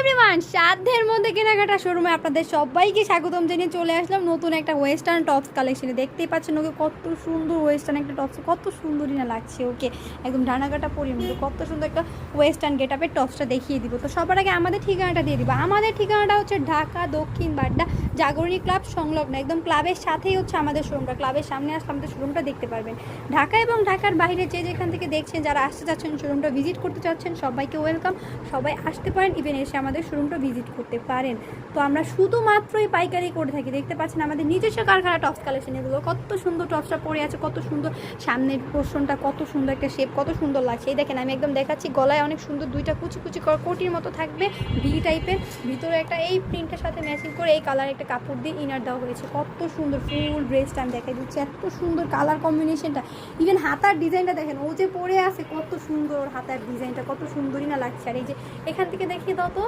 Everyone, সাধ্যের মধ্যে কেনাকাটা শোরুমে আপনাদের সবাইকে স্বাগতম জানিয়ে চলে আসলাম নতুন একটা ওয়েস্টার্ন টপস কালেকশনে দেখতেই পাচ্ছেন ওকে, কত সুন্দর ওয়েস্টার্ন একটা টপস কত সুন্দরই না লাগছে ওকে। একদম ডানাকাটা পরিয়ে মতো কত সুন্দর একটা ওয়েস্টার্ন গেট আপের টপসটা দেখিয়ে দিব তো সবার আগে আমাদের ঠিকানাটা দিয়ে দিব। আমাদের ঠিকানাটা হচ্ছে ঢাকা দক্ষিণ বাড্ডা জাগরণী ক্লাব সংলগ্ন, একদম ক্লাবের সাথেই হচ্ছে আমাদের শোরুমটা। ক্লাবের সামনে আসলে আমাদের শোরুমটা দেখতে পারবেন। ঢাকা এবং ঢাকার বাইরে যে যেখান থেকে দেখছেন, যারা আসতে চাচ্ছেন, শোরুমটা ভিজিট করতে চাচ্ছেন, সবাইকে ওয়েলকাম। সবাই আসতে পারেন ইভেন এসে আমাদের শোরুমটা ভিজিট করতে পারেন। তো আমরা শুধুমাত্রই পাইকারি করে থাকি। দেখতে পাচ্ছেন আমাদের নিজস্ব কারখানা, টপস কালেকশন এগুলো। কত সুন্দর টপসটা পরে আছে, কত সুন্দর সামনের পোর্শনটা, কত সুন্দর একটা শেপ কত সুন্দর লাগছে। এই দেখেন, আমি একদম দেখাচ্ছি, গলায় অনেক সুন্দর দুইটা কুচি কুচি কোটির মতো থাকবে ভি টাইপের ভিতরে একটা এই প্রিন্টের সাথে ম্যাচিং করে এই কালার একটা কাপড় দিয়ে ইনার দেওয়া হয়েছে। কত সুন্দর ফুল ড্রেসটা আমি দেখাই দিচ্ছি, এত সুন্দর কালার কম্বিনেশনটা ইভেন হাতার ডিজাইনটা দেখেন, ও যে পরে আছে, কত সুন্দর ওর হাতার ডিজাইনটা কত সুন্দরই না লাগছে। আর এই যে এখান থেকে দেখিয়ে দাও তো,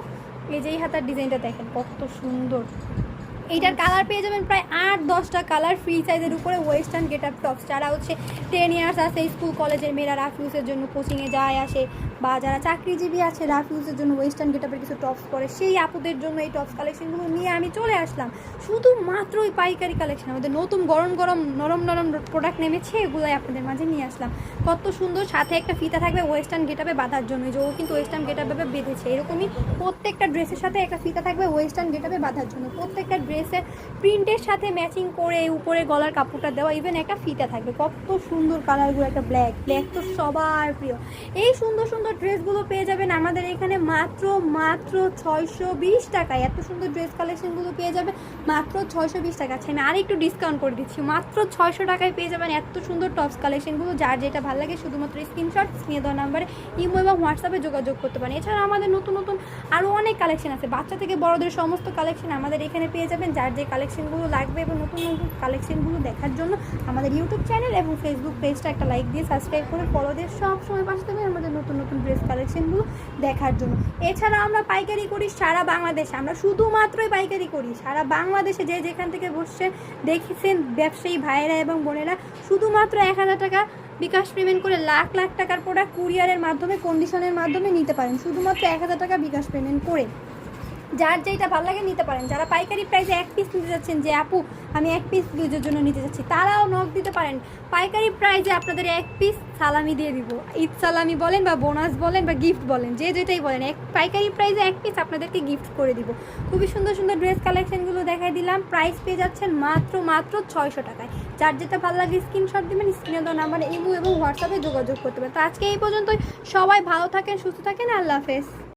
এই যে এই হাতার ডিজাইনটা দেখেন, কত সুন্দর। এইটার কালার পেয়ে যাবেন প্রায় আট দশটা কালার ফ্রি সাইজের উপরে ওয়েস্টার্ন গেট আপ টপস যারা হচ্ছে টেন ইয়ার্স আছে, স্কুল, কলেজের মেয়েরা রাফিউজের জন্য কোচিংয়ে যায় আসে বা যারা চাকরিজীবী আছে রাফিউজের জন্য ওয়েস্টার্ন গেট আপের কিছু টপস পরে, সেই আপুদের জন্য এই টপস কালেকশনগুলো নিয়ে আমি চলে আসলাম। শুধুমাত্র ওই পাইকারি কালেকশন, আমাদের নতুন গরম গরম, নরম নরম প্রোডাক্ট নেমেছে, এগুলোই আপনাদের মাঝে নিয়ে আসলাম। কত সুন্দর, সাথে একটা ফিতা থাকবে ওয়েস্টার্ন গেট আপে বাঁধার জন্য যে ও কিন্তু ওয়েস্টার্ন গেট আপে বেঁধেছে। এরকমই প্রত্যেকটা ড্রেসের সাথে একটা ফিতা থাকবে ওয়েস্টার্ন গেট আপে বাঁধার জন্য। প্রত্যেকটা ড্রেসের প্রিন্টের সাথে ম্যাচিং করে উপরে গলার কাপড়টা দেওয়া ইভেন একটা ফিতা থাকবে। কত সুন্দর কালারগুলো একটা ব্ল্যাক ব্ল্যাক তো সবার প্রিয়। এই সুন্দর সুন্দর ড্রেসগুলো পেয়ে যাবেন আমাদের এখানে মাত্র মাত্র ছয়শো বিশ টাকায় এত সুন্দর ড্রেস কালেকশনগুলো পেয়ে যাবে মাত্র ছয়শো বিশ টাকা। আছে আমি আরেকটু ডিসকাউন্ট করে দিচ্ছি। মাত্র ছয়শো টাকায় পেয়ে যাবেন এত সুন্দর টপস কালেকশনগুলো। যার যেটা ভালো লাগে শুধুমাত্র স্ক্রিনশট স্ক্রিনে দেওয়া নাম্বারে ইমো এবং হোয়াটসঅ্যাপে যোগাযোগ করতে পারেন। এছাড়া আমাদের নতুন নতুন আরও অনেক কালেকশন আছে। বাচ্চা থেকে বড়দের সমস্ত কালেকশন আমাদের এখানে পেয়ে যাবেন। যার যে কালেকশনগুলো লাগবে এবং নতুন নতুন কালেকশনগুলো দেখার জন্য আমাদের ইউটিউব চ্যানেল এবং ফেসবুক পেজটা একটা লাইক দিয়ে সাবস্ক্রাইব করে ফলো দিয়ে সব সময় পাশে দেবেন আমাদের নতুন নতুন ড্রেস কালেকশনগুলো দেখার জন্য। এছাড়া আমরা পাইকারি করি সারা বাংলাদেশে। আমরা শুধুমাত্রই পাইকারি করি। সারা বাংলাদেশে যে যেখান থেকে বসছে, দেখেছেন ব্যবসায়ী ভাইয়েরা এবং বোনেরা, শুধুমাত্র এক হাজার টাকা বিকাশ পেমেন্ট করে লাখ লাখ টাকার প্রোডাক্ট কুরিয়ারের মাধ্যমে কন্ডিশনের মাধ্যমে নিতে পারেন। শুধুমাত্র এক হাজার টাকা বিকাশ পেমেন্ট করে। যার যেটা ভালো লাগে নিতে পারেন। যারা পাইকারি প্রাইসে এক পিস নিতে যাচ্ছেন যে, আপু, আমি এক পিস ইউজের জন্য নিতে যাচ্ছি, তারাও নখ দিতে পারেন। পাইকারি প্রাইসে আপনাদের এক পিস সালামি দিয়ে দিব। ঈদ সালামি বলেন বা বোনাস বলেন বা গিফট বলেন, যে যেটাই বলেন, এক পাইকারি প্রাইসে এক পিস আপনাদেরকে গিফট করে দিব। খুবই সুন্দর সুন্দর ড্রেস কালেকশনগুলো দেখাই দিলাম। প্রাইস পেয়ে যাচ্ছেন মাত্র মাত্র ছয়শো টাকায়। যার যেটা ভালো লাগে স্ক্রিনশট দেবেন, স্ক্রিনে দেওয়া নাম্বারে ইমো এবং হোয়াটসঅ্যাপে যোগাযোগ করতে পারেন। তো আজকে এই পর্যন্তই। সবাই ভালো থাকেন, সুস্থ থাকেন, আল্লাহ হাফেজ।